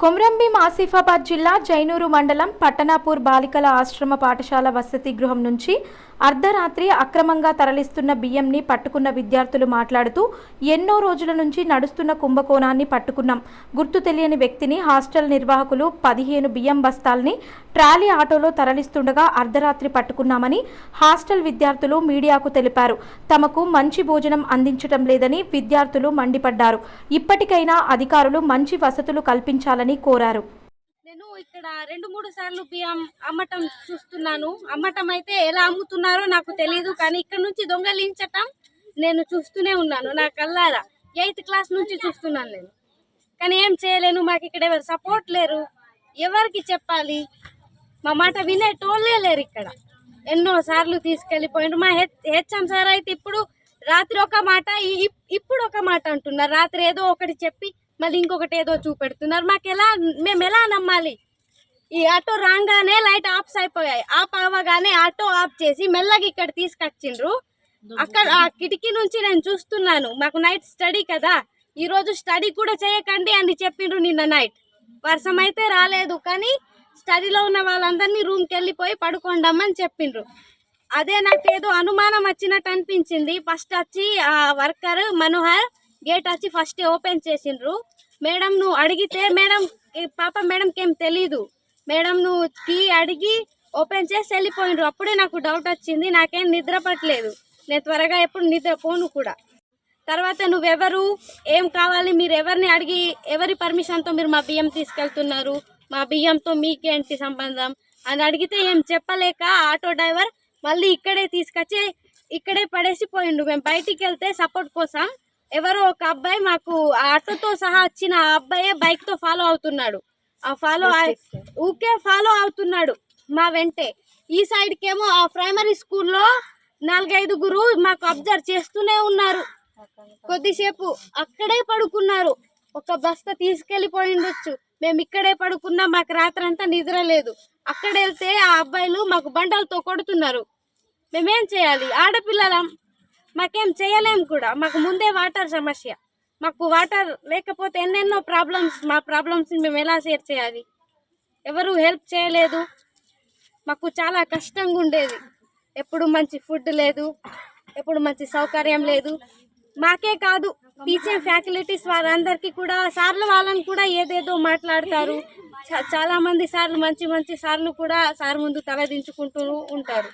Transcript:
కొమరంభీం ఆసిఫాబాద్ జిల్లా జైనూరు మండలం పట్టణాపూర్ బాలికల ఆశ్రమ పాఠశాల వసతి గృహం నుంచి అర్ధరాత్రి అక్రమంగా తరలిస్తున్న బియ్యంని పట్టుకున్న విద్యార్థులు మాట్లాడుతూ ఎన్నో రోజుల నుంచి నడుస్తున్న కుంభకోణాన్ని పట్టుకున్నాం. గుర్తు తెలియని వ్యక్తిని హాస్టల్ నిర్వాహకులు పదిహేను బియ్యం బస్తాల్ని ట్రాలీ ఆటోలో తరలిస్తుండగా అర్ధరాత్రి పట్టుకున్నామని హాస్టల్ విద్యార్థులు మీడియాకు తెలిపారు. తమకు మంచి భోజనం అందించటం లేదని విద్యార్థులు మండిపడ్డారు. ఇప్పటికైనా అధికారులు మంచి వసతులు కల్పించాలని కోరారు. నేను ఇక్కడ రెండు మూడు సార్లు బియ్యం అమ్మటం చూస్తున్నాను. అమ్మటం అయితే ఎలా అమ్ముతున్నారో నాకు తెలియదు కానీ ఇక్కడ నుంచి దొంగలించటం నేను చూస్తూనే ఉన్నాను నా కల్లారా ఎయిత్ క్లాస్ నుంచి చూస్తున్నాను నేను. కానీ ఏం చేయలేను మాకు ఇక్కడ ఎవరు సపోర్ట్ లేరు. ఎవరికి చెప్పాలి? మా మాట వినేటోళ్ళే లేరు ఇక్కడ. ఎన్నో సార్లు తీసుకెళ్ళిపోయిండు మా హెచ్ హెచ్ఎం సార్ అయితే ఇప్పుడు రాత్రి ఒక మాట ఈ- ఇప్పుడు ఒక మాట అంటున్నారు. రాత్రి ఏదో ఒకటి చెప్పి మళ్ళీ ఇంకొకటి ఏదో చూపెడుతున్నారు. మాకు ఎలా మేము ఎలా నమ్మాలి? ఈ ఆటో రాగానే లైట్ ఆఫ్స్ అయిపోయాయి. ఆఫ్ అవ్వగానే ఆటో ఆఫ్ చేసి మెల్లగా ఇక్కడ తీసుకొచ్చిండ్రు. అక్కడ ఆ కిటికీ నుంచి నేను చూస్తున్నాను. మాకు నైట్ స్టడీ కదా. ఈ రోజు స్టడీ కూడా చేయకండి అని చెప్పిండ్రు నిన్న నైట్. వర్షం అయితే రాలేదు కానీ స్టడీలో ఉన్న వాళ్ళందరినీ రూమ్కి వెళ్ళిపోయి పడుకోండమ్మని చెప్పిండ్రు. అదే నాకు ఏదో అనుమానం వచ్చినట్టు అనిపించింది. ఫస్ట్ వచ్చి ఆ వర్కర్ మనోహర్ గేట్ వచ్చి ఫస్ట్ ఓపెన్ చేసిండ్రు. మేడం నువ్వు అడిగితే మేడం పాప మేడంకి ఏం తెలీదు. మేడం నువ్వు కీ అడిగి ఓపెన్ చేసి వెళ్ళిపోయిండ్రు. అప్పుడే నాకు డౌట్ వచ్చింది. నాకేం నిద్ర పట్టలేదు. నేను త్వరగా ఎప్పుడు నిద్రపోను కూడా. తర్వాత నువ్వెవరు? ఏం కావాలి? మీరు ఎవరిని అడిగి ఎవరి పర్మిషన్తో మీరు మా బియ్యం తీసుకెళ్తున్నారు? మా బియ్యంతో మీకేంటి సంబంధం? అని అడిగితే ఏం చెప్పలేక ఆటో డ్రైవర్ మళ్ళీ ఇక్కడే తీసుకొచ్చి ఇక్కడే పడేసి పోయిండు మేము బయటికి వెళ్తే సపోర్ట్ కోసం ఎవరో ఒక అబ్బాయి మాకు ఆటోతో సహా వచ్చిన ఆ అబ్బాయే బైక్తో ఫాలో అవుతున్నాడు. ఆ ఫాలో ఊకే ఫాలో అవుతున్నాడు మా వెంటే. ఈ సైడ్కేమో ఆ ప్రైమరీ స్కూల్లో నాలుగైదుగురు మాకు అబ్జర్వ్ చేస్తూనే ఉన్నారు. కొద్దిసేపు అక్కడే పడుకున్నారు. ఒక బస్తా తీసుకెళ్ళిపోయిండొచ్చు మేము ఇక్కడే పడుకున్నా మాకు రాత్రంతా నిద్ర లేదు. అక్కడ వెళ్తే ఆ అబ్బాయిలు మాకు బండలతో కొడుతున్నారు. మేమేం చేయాలి? ఆడపిల్లలం. మాకేం చేయలేం కూడా. మాకు ముందే వాటర్ సమస్య. మాకు వాటర్ లేకపోతే ఎన్నెన్నో ప్రాబ్లమ్స్ మా ప్రాబ్లమ్స్ మేము ఎలా షేర్ చేయాలి? ఎవరు హెల్ప్ చేయలేదు. మాకు చాలా కష్టంగా ఉండేది. ఎప్పుడు మంచి ఫుడ్ లేదు ఎప్పుడు మంచి సౌకర్యం లేదు. మాకే కాదు టీచింగ్ ఫ్యాకల్టీస్ వారందరికీ కూడా సార్లు వాళ్ళని కూడా ఏదేదో మాట్లాడతారు. చాలా మంది సార్లు మంచి మంచి సార్లు కూడా సార్ ముందు తలదించుకుంటూ ఉంటారు.